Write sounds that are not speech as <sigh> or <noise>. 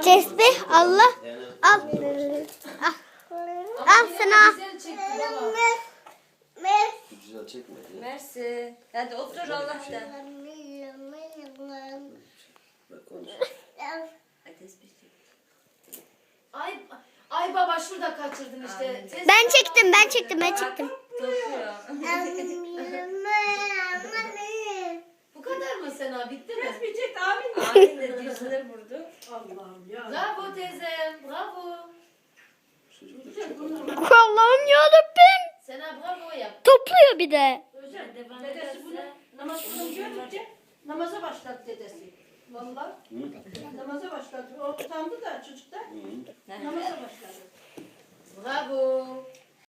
Tesbih Allah. Al. Al. Al sana. Güzel çekmedi. Mersi. Hadi otur Allah'ta. Bak konuş. Ay tesbih çek. Ay, ay baba şurada kaçırdın işte. Ses- Ben çektim ben çektim ben çektim. <laughs> Bu kadar mı Sena? Bitti mi? Tesbih çekti Allah'ım ya. Bravo teyzem. Bravo. Allah'ım yarabbim. Sena bravo yap. Topluyor bir de. Özel. Devam Dedesi ederse- bunu namaz kılın gördükçe namaza başladı dedesi. Vallahi namaza başladı. O utandı da çocuk da namaza başladı. Bravo.